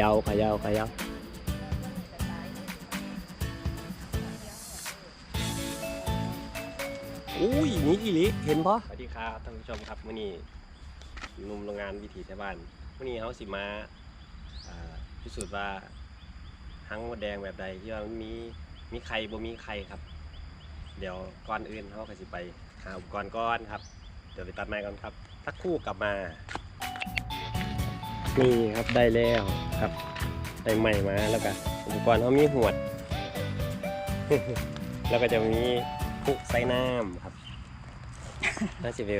ย่าเขย่าเขย่าอุ้ยนี่อีหลิเห็นปะสวัสดีครับท่านผู้ชมครับมื่อนี้หนุ่มโรงงานวิถีชาวบ้านมื่อนี้เขาสิมาอ่าพิสูจน์ว่าหังมดแดงแบบใดที่ว่ามันมีมีไข่บ่มีไข่ครับ เดี๋ยวก่อนอื่นเขาก็สิไปหาอุปกรณ์ก่อนครับ เดี๋ยวไปตัดไม้ก่อนครับสักครู่กลับมา นี่ครับได้แล้ว ครับได้ใหม่มาแล้วก็อุปกรณ์เขามีหวด แล้วก็จะมีพุใส่น้ำครับน่าจะเป็น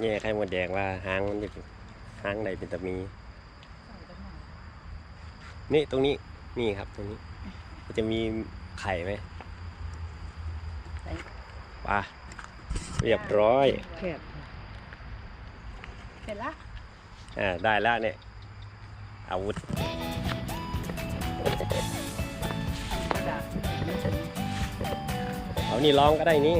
แง่ไข่หมดแดงว่าหางมันจะเป็นหางใดเป็นตะมี นี่ตรงนี้นี่ครับตรงนี้มันจะมีไข่ไหมไหนปลาเรียบร้อยแคบเสร็จละอ่าได้แล้วเนี่ย อาวุธเอานี่ลองก็ได้นี่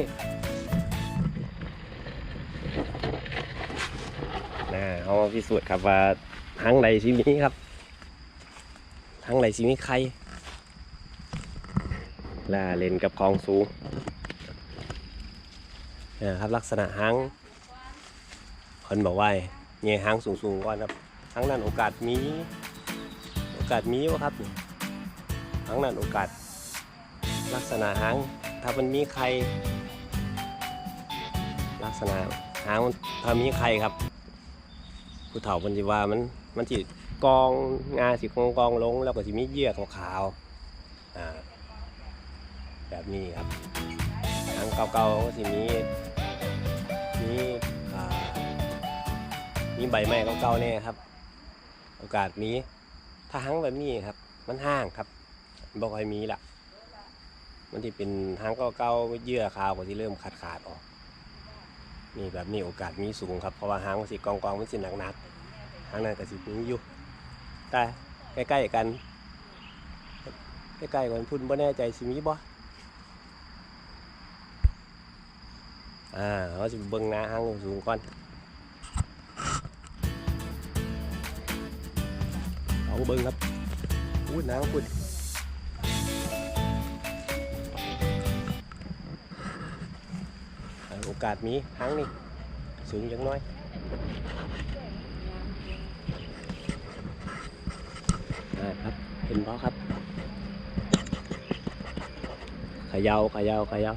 นะเอามาพิสูจน์ครับว่าหางใดสิมีครับหางใดสิมีใครล่าเล่นกับของสูงนะครับลักษณะหางคนบอกว่าเงี้ยหางสูงๆก่อนครับ หางนั้นโอกาสมี โอกาสมีวะครับหางนั้นโอกาส ลักษณะหางถ้ามันมีไข่ลักษณะหางมันถ้ามีไข่ครับผู้เฒ่าเพันธิว่ามันมันสิกองงาสิกองกองลง แล้วก็สิมีเยื่อขาวๆอ่าแบบนี้ครับหางเก่าๆก็สิมีมีอ่มีใบไม้เก่าๆเนี่ยครับ โอกาสมีถ้าหางแบบนี้ครับ มันห้างครับบ่ค่อยมีละมันที่เป็นหางเก่าๆเยื่อขาวก็ที่เริ่มขาดขาดๆออกนี่แบบนี้โอกาสมีสูงครับเพราะว่าหางมันสิกองกองมันสิหนักหนักๆหางนั้นก็สิมีอยู่แต่ใกล้ๆกันใกล้ๆกันพุ่นบ่แน่ใจสิมีบ่อ่าเขาสิเบิ่งหน้าหางสูงก่อน ลองเบิ่งครับอุ้ยหนางพุ่นโอกาสมีหางนี่สูงจังน้อยอ่าครับเห็นเพาครับขยาวขยาวขยาว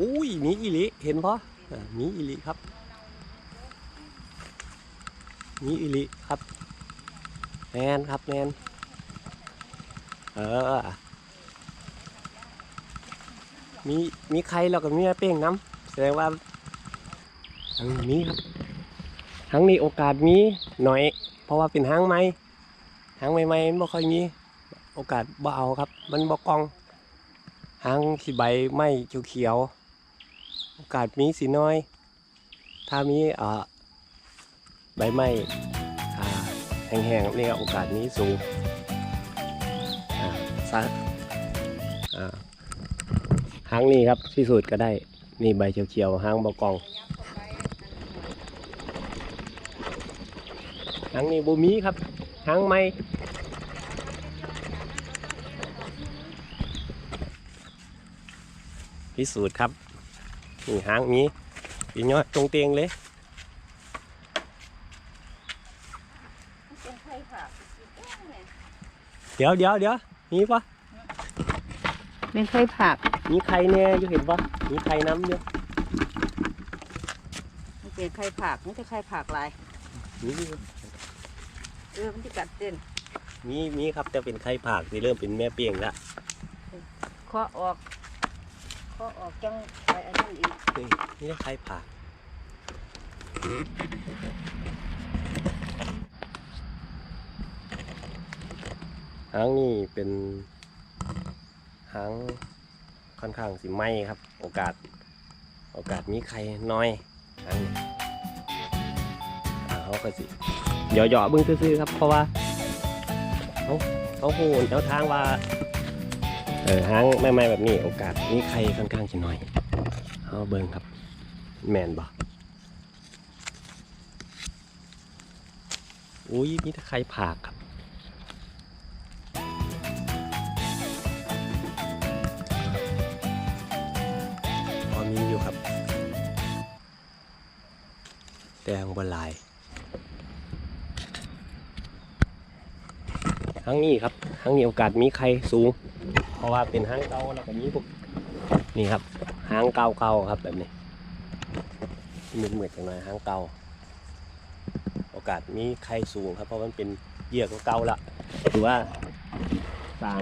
อุ้ยมีอีลิเห็นเพาอ่า มีอีหลิครับ มีอีหลิครับ แมนครับแมนเออ มีมีใครเรากับมีแม่เป้งน้ำแสดงว่าทางนี้ครับทางนี้โอกาสมีหน่อย เพราะว่าเป็นหางไม้หางไม้ไม้มันบ่ค่อยมีโอกาสบ่เอาครับ มันบ่กองหางสีใบไม้เขียวๆ โอกาสมีสีน้อย ถ้ามีเอ่อใบไม้แห้งๆนี่ก็โอกาสนี้สูงซักอ่าหางนี่ครับพิสูจน์ก็ได้ นี่ใบเขียวๆหางบกองหางนี่บูมีครับหางไม่พิสูจน์ครับ นี่หางมีอีน้อยตรงเตียงเลยเป็นไข่ผักเดี๋ยวเดี๋ยวเดี๋ยวมีปะเป็นไข่ผักมีใครแน่อยู่เห็นปะมีใครน้ำเยอะมันเป็นไข่ผักมันจะไข่ผักลายมีเออมันจะกัดเต้นมีมีครับแต่เป็นไข่ผากที่เริ่มเป็นแม่เปียงแล้วเคาะออก เคาออกจังไปอันนั้นอีกนี่นี่ไข่ผาหางนี่เป็นหางค่อนข้างสิไหมครับ โอกาส โอกาสมีไข่น้อยหางนี่อ่าเขาก็สิเหยาะๆเบิ้งซื่อๆครับ เพราะว่าเขาเขาหูแนวทางว่า เออห้างไม่ไม่แบบนี้โอกาสนี่ใครค่อนข้างจะน้อยเอาเบิ้งครับ แมนบอกอุ้ยมีถ้าใครผักครับพอมีอยู่ครับแดงบนลายทั้งนี้ครับทั้งนี้โอกาสมีใครสูง ราะว่าเป็นห้างเก่าแล้วก็มีพวกนี่ครับห้างเก่าๆครับแบบนี้มืดมืดๆจังเลยห้างเก่าโอกาสมีไข่สูงครับ เพราะมันเป็นเหยื่อเก่าๆละถือว่าสั่ง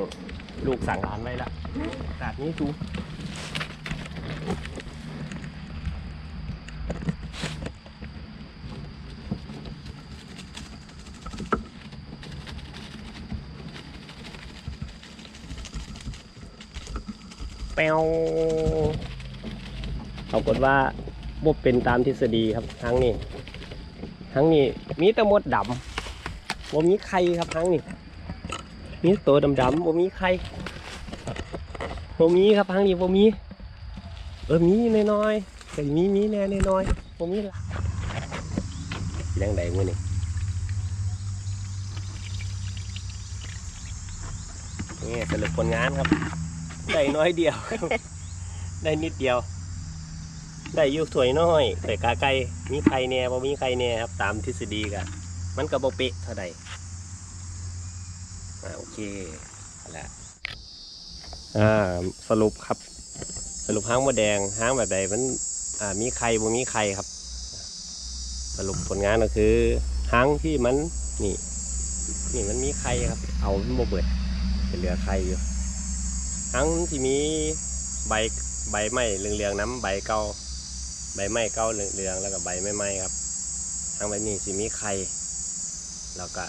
ลูกสั่งร้านไว้ละโอกาสนี้สูง แปวปรากฏว่าบ่เป็นตามทฤษฎีครับครั้งนี้ครั้งนี้มีแต่มดดำบ่มีไข่ครับครั้งนี้มีตัวดำๆบ่มีไข่บ่มีครับครั้งนี้บ่มีเออมีน้อยๆแต่มีมีแน่น้อยๆบ่มีหละเรื่องใดมื้อนี้นี่สรุปผลงานครับ ได้น้อยเดียว ได้นิดเดียว ได้ยุถวยน้อยแต่กาไก่มีใครแน่บ่มีใครแน่ครับ ตามทฤษฎีกันมันก็บ่เป๊ะเท่าใดอ่าโอเคเอาละอ่าสรุปครับ สรุปห้างมดแดงห้างแบบใดมันอ่ามีใครบ่มีใครครับ สรุปผลงานก็คือห้างที่มันนี่นี่มันมีใครครับ เอามันบ่เบิดเป็นเหลือใครอยู่ ทั้งที่มีใบใบไม้เหลืองๆน้ำใบเก่าใบไม้เก่าเหลืองๆแล้วก็ใบไม้ไม้ครับทั้งใบนี้สิมีไข่แล้วก็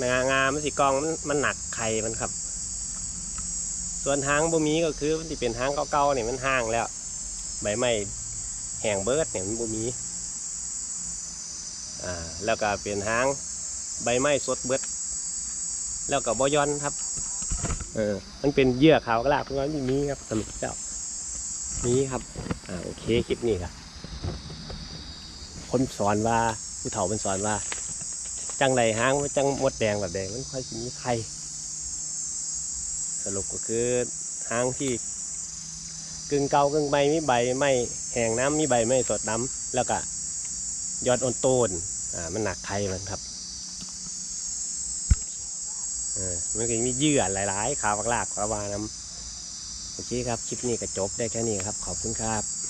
งางามันสิกองมันมันหนักไข่มันครับ ส่วนหางบ่มีก็คือมันสิเป็นหางเก่าๆเนี่ยมันห่างแล้ว ใบไม้แห้งเบิดเนี่ยมันบ่มีอ่าแล้วก็เป็นหางใบไม้สดเบิดแล้วก็บ่ย้อนครับ เออ มันเป็นเยื่อขาวกระลาเพราะว่ามันมีครับสรุปแล้วมีครับ อ่าโอเคคลิปนี้ครับคนสอนว่าผู้เฒ่ามันสอนว่า จังไรหางว่จังมดแดงแบบแดงมันค่อยสิมีไข่สรุปก็คือหางที่กึ่งเกากึ่งใบมีใบไม่แห้งน้ำมีใบไม่สดน้ำแล้วก็ยอดอ่อนโตนอ่ามันหนักไข่มันครับ เออมันก็มีเยื่อหลายๆขาวลากขาววานำโอเคครับ คลิปนี้ก็จบได้แค่นี้ครับ ขอบคุณครับ